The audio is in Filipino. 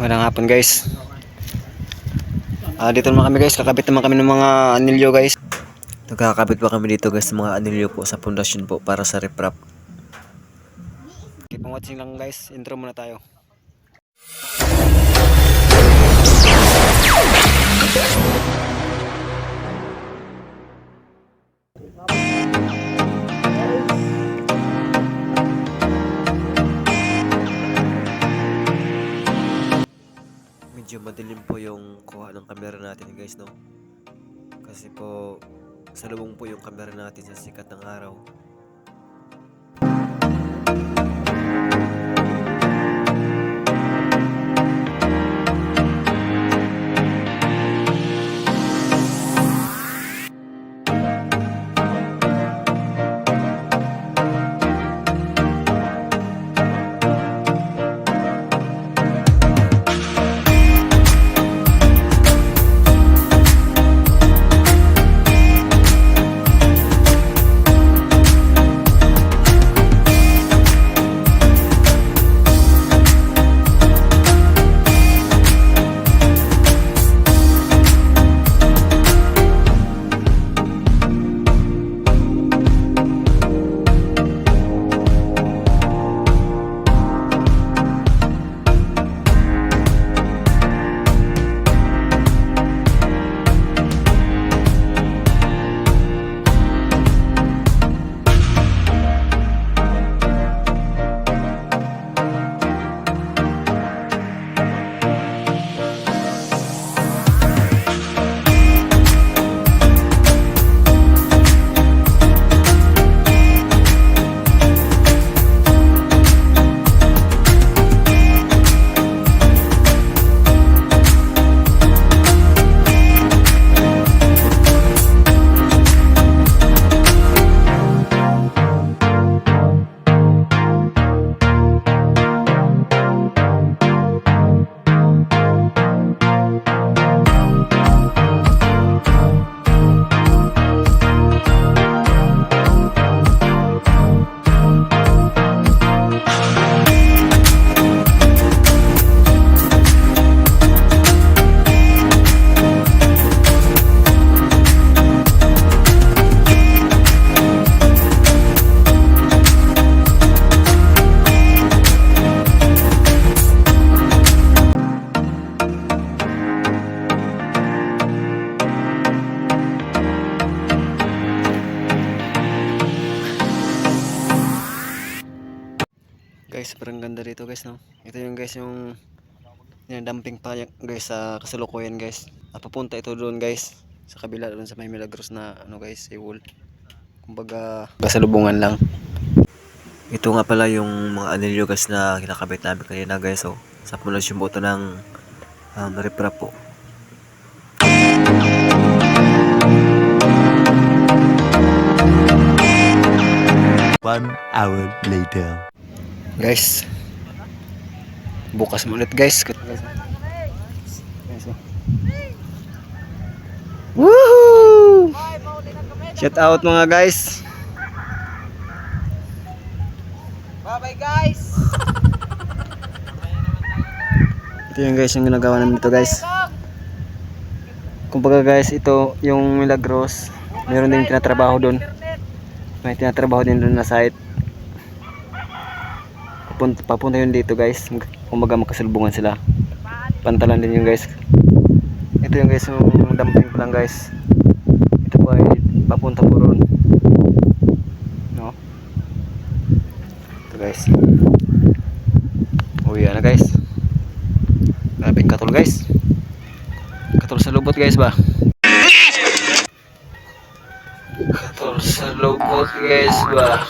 Magandang hapon guys. Ah, dito naman kami guys, kakabit naman kami ng mga anilyo guys. Nagkakabit pa kami dito guys ng mga anilyo po sa pundasyon po para sa riprap. Keep on watching lang guys, intro muna tayo. Madilim po yung kuha ng camera natin guys no. Kasi po salubong po yung camera natin sa sikat ng araw. Sobrang ganda dito guys no. Ito yung guys yung dumping pa guys sa kasalukuyan guys. At papunta ito doon guys sa kabila doon sa may Milagros na ano guys, sa wall. Kumbaga kasalubungan lang. Ito nga pala yung mga anilyo guys na kinakabit namin kanina guys oh. Sa pundasyon po ito ng um, riprap po. One hour later. Guys. Bukas mo ulit guys. Oh. Woohoo! Shout out mga guys. Bye-bye guys! Ito yung guys yung ginagawa namin dito guys. Kumbaga guys, ito yung Milagros. Meron din tinatrabaho doon. May tinatrabaho din doon na site. Papunta, papunta yun dito guys. Mag- Kumbaga magkasalubungan sila. Pantalan din yung guys. Ito yung guys yung dumping ko lang guys. Ito po ay papunta po roon. No? Ito guys. Uwi na guys. Grabing katol guys. Katol sa lubot guys ba? Katol sa lubot guys ba?